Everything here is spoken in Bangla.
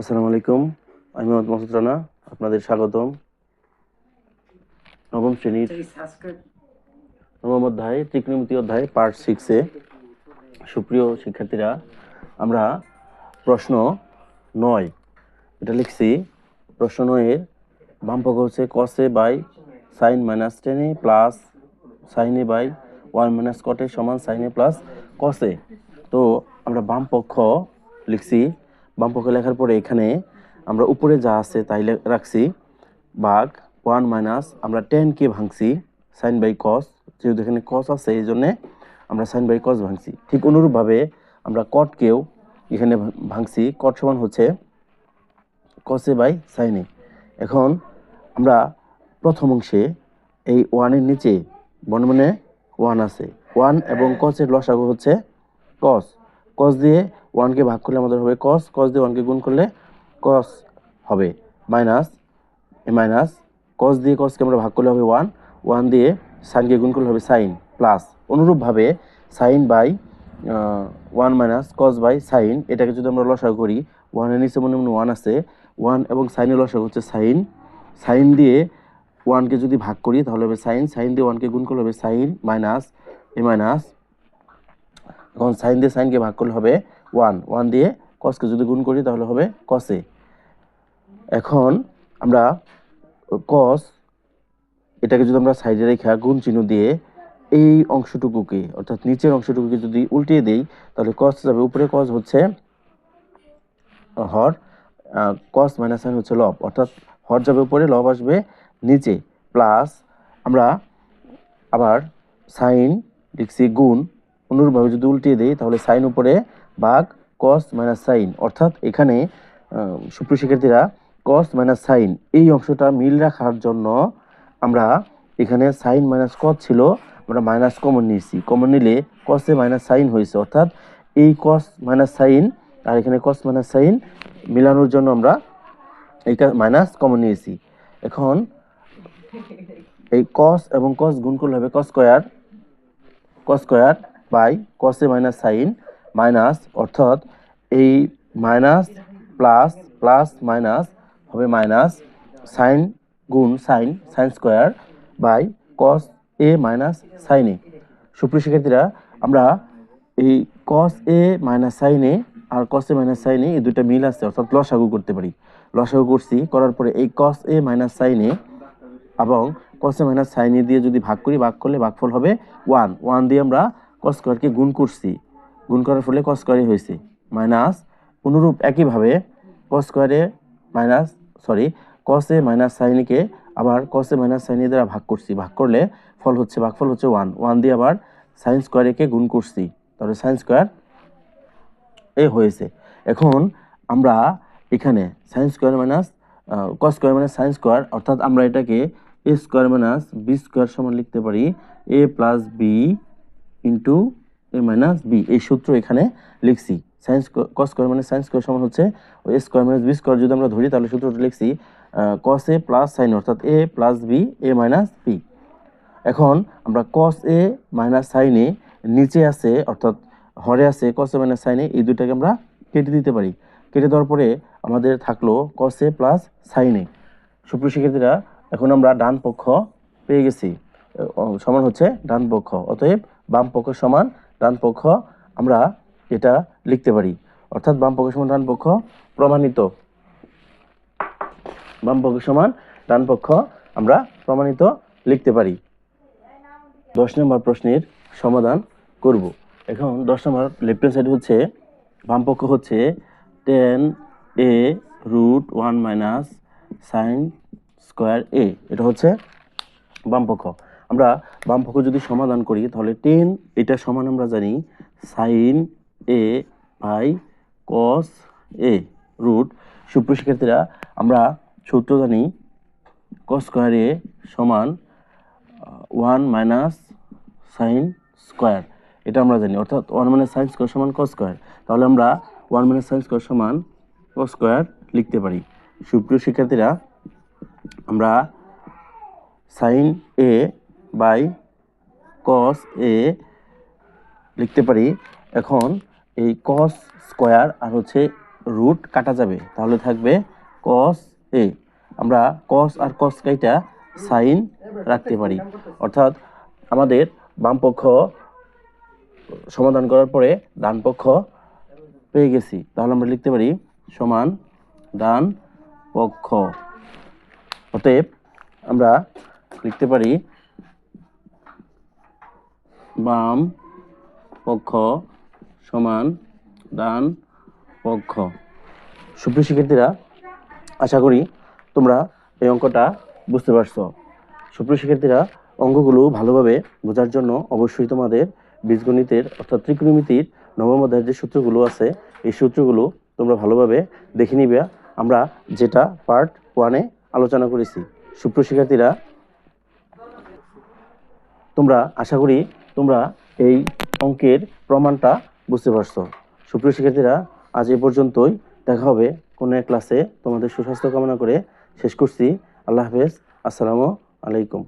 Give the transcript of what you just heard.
আসসালামু আলাইকুম, আমি মোহাম্মদ মাসুদ রানা, আপনাদের স্বাগতম। নবম শ্রেণির নবম অধ্যায়, ত্রিকোণমিতি অধ্যায় পার্ট সিক্সে সুপ্রিয় শিক্ষার্থীরা, আমরা প্রশ্ন নয়, এটা লিখছি। প্রশ্ন নয়ের বাম পক্ষ হচ্ছে কসে বাই সাইন মাইনাস টেনে প্লাস সাইনে বাই ওয়ান মাইনাস কটে সমান সাইনে প্লাস কসে তো আমরা বাম পক্ষ লিখছি বাম পক্ষ লেখার পরে এখানে আমরা উপরে যা আছে তাই রাখছি। বাঘ, ওয়ান মাইনাস, আমরা টেনকে ভাঙছি, সাইন বাই কস। যেহেতু এখানে কস আছে, এই জন্যে আমরা সাইন বাই কস ভাঙছি। ঠিক অনুরূপভাবে আমরা কটকেও এখানে ভাঙছি। কট সমান হচ্ছে কসে বাই সাইনে এখন আমরা প্রথম অংশে এই ওয়ানের নিচে বর্ণমানে ওয়ান আছে। ওয়ান এবং কসের লসাগু হচ্ছে কস কস দিয়ে ওয়ানকে ভাগ করলে আমাদের হবে কস কস দিয়ে ওয়ানকে গুণ করলে কস হবে। মাইনাস মাইনাস কস দিয়ে কসকে আমরা ভাগ করলে হবে ওয়ান ওয়ান দিয়ে সাইনকে গুণ করলে হবে সাইন প্লাস অনুরূপভাবে sine by one minus cos by sine এটাকে যদি আমরা লসাগু করি ওয়ানের নিচে মনে মনে ওয়ান আছে ওয়ান এবং সাইনের লসাগু হচ্ছে সাইন সাইন দিয়ে ওয়ানকে যদি ভাগ করি, তাহলে হবে সাইন সাইন দিয়ে ওয়ানকে গুণ করলে হবে সাইন মাইনাস এ মাইনাস এখন সাইন দিয়ে সাইনকে ভাগ করলে হবে ওয়ান। ওয়ান দিয়ে কসকে যদি গুণ করি তাহলে হবে কসে এখন আমরা কস এটাকে যদি আমরা সাইডে রেখা গুণ চিহ্ন দিয়ে এই অংশটুকুকে, অর্থাৎ নিচের অংশটুকুকে যদি উল্টিয়ে দেই, তাহলে কস যাবে। উপরে কস হচ্ছে হর কস মাইনাস সাইন হচ্ছে লব। অর্থাৎ হর যাবে উপরে, লব আসবে নিচে। প্লাস আমরা আবার সাইন লিখছি গুণ অনুরূপভাবে যদি উল্টিয়ে দিই, তাহলে সাইন উপরে ভাগ কস মাইনাস সাইন অর্থাৎ এখানে সুপ্রিয় শিক্ষার্থীরা কস মাইনাস সাইন এই অংশটা মিল রাখার জন্য আমরা এখানে সাইন মাইনাস কস ছিল, আমরা মাইনাস কমন নিয়েছি। কমন নিলে কসে মাইনাস সাইন হয়েছে, অর্থাৎ এই কস মাইনাস সাইন আর এখানে কস মাইনাস সাইন মিলানোর জন্য আমরা এইটা মাইনাস কমন নিয়েছি। এখন এই কস এবং কস গুণ করলে হবে cos square cos square by কসে minus sine minus অর্থাৎ এই মাইনাস প্লাস প্লাস মাইনাস হবে মাইনাস সাইন গুণ sine sine square by cos A minus sine A সুপ্রিয় শিক্ষার্থীরা, আমরা এই cos A minus sine A R cos A minus sine A এই দুইটা মিল আছে, অর্থাৎ লসাগু করতে পারি। লসাগু করছি, করার পরে এই কস এ মাইনাস সাইন এ এবং কস এ মাইনাস সাইনে দিয়ে যদি ভাগ করি, ভাগ করলে ভাগফল হবে ওয়ান ওয়ান দিয়ে আমরা কস স্কোয়ারকে গুণ করছি। গুণ করার ফলে কস স্কোয়ারই হয়েছে। মাইনাস অনুরূপ একইভাবে কস স্কোয়ারে মাইনাস, সরি, কসে মাইনাস সাইনিকে আবার কসে মাইনাস সাইনি দ্বারা ভাগ করছি। ভাগ করলে ফল হচ্ছে, ভাগফল হচ্ছে ওয়ান। ওয়ান দিয়ে আবার সাইন স্কোয়ারেকে গুণ করছি। তাহলে সাইন স্কোয়ার এ হয়েছে। এখন আমরা এখানে sine square minus cos square minus sine square, অর্থাৎ আমরা এটাকে A square minus B square সমান লিখতে পারি। A plus B into A minus B এই সূত্র এখানে লিখছি। সাইন কস স্কোয়ার মানে সাইন স্কোয়ার সমান হচ্ছে A square minus B square যদি আমরা ধরি, তাহলে সূত্রটা লিখছি কস এ প্লাস সাইন অর্থাৎ A plus B A minus B এখন আমরা কস এ মাইনাস সাইনে নিচে আছে, অর্থাৎ হরে আছে কস এ মাইনাস সাইনে এই দুটাকে আমরা কেটে দিতে পারি। কেটে দেওয়ার পরে আমাদের থাকল কস এ প্লাস সাইনে সুপ্রিয় শিক্ষার্থীরা, এখন আমরা ডান পক্ষ পেয়ে গেছি। সমান হচ্ছে ডান পক্ষ, অতএব বাম পক্ষ সমান ডান পক্ষ আমরা এটা লিখতে পারি। অর্থাৎ বাম পক্ষ সমান ডান পক্ষ প্রমাণিত। বাম পক্ষ সমান ডান পক্ষ আমরা প্রমাণিত লিখতে পারি। দশ নম্বর প্রশ্নের সমাধান করব। এখন দশ নম্বর লেফট হ্যান্ড সাইড হচ্ছে, বাম পক্ষ হচ্ছে tan A root one minus sine square A এটা হচ্ছে বাম পক্ষ। আমরা বাম পক্ষ যদি সমাধান করি, তাহলে টেন এটা সমান আমরা জানি sine A by cos A root সুপ্রিয় শিক্ষার্থীরা, আমরা সূত্র জানি কস স্কোয়ার এ সমান ওয়ান মাইনাস সাইন স্কোয়ার এটা আমরা জানি, অর্থাৎ ওয়ান মাইনাস সাইন স্কোয়ার সমান কস স্কোয়ার তাহলে আমরা ওয়ান মাইনাস সাইন স্কোয়ার সমান কস স্কোয়ার লিখতে পারি। সুপ্রিয় শিক্ষার্থীরা, আমরা সাইন এ বাই কস এ লিখতে পারি। এখন এই কস স্কোয়ার আর হচ্ছে রুট কাটা যাবে। তাহলে থাকবে কস এ আমরা কস আর কস কাইটা সাইন রাখতে পারি। অর্থাৎ আমাদের বাম পক্ষ সমাধান করার পরে ডান পক্ষ পেয়ে গেছি। তাহলে আমরা লিখতে পারি সমান ডান পক্ষ। অতএব আমরা লিখতে পারি বাম পক্ষ সমান ডান পক্ষ। সুপ্রিয় শিক্ষার্থীরা, আশা করি তোমরা এই অঙ্কটা বুঝতে পারছ। সুপ্রিয় শিক্ষার্থীরা, অঙ্কগুলো ভালোভাবে বোঝার জন্য অবশ্যই তোমাদের বীজগণিতের অর্থাৎ ত্রিকোণমিতির নবম অধ্যায়ের যে সূত্রগুলো আছে, এই সূত্রগুলো তোমরা ভালোভাবে দেখে নিবে। আমরা যেটা পার্ট ওয়ানে আলোচনা করেছি। সুপ্রিয় শিক্ষার্থীরা, তোমরা আশা করি তোমরা এই অঙ্কের প্রমাণটা বুঝতে পারছ। সুপ্রিয় শিক্ষার্থীরা, আজ এ পর্যন্তই। দেখা হবে কোনো এক ক্লাসে তোমাদের সুস্বাস্থ্য কামনা করে শেষ করছি। আল্লাহ হাফেজ। আসসালামু আলাইকুম।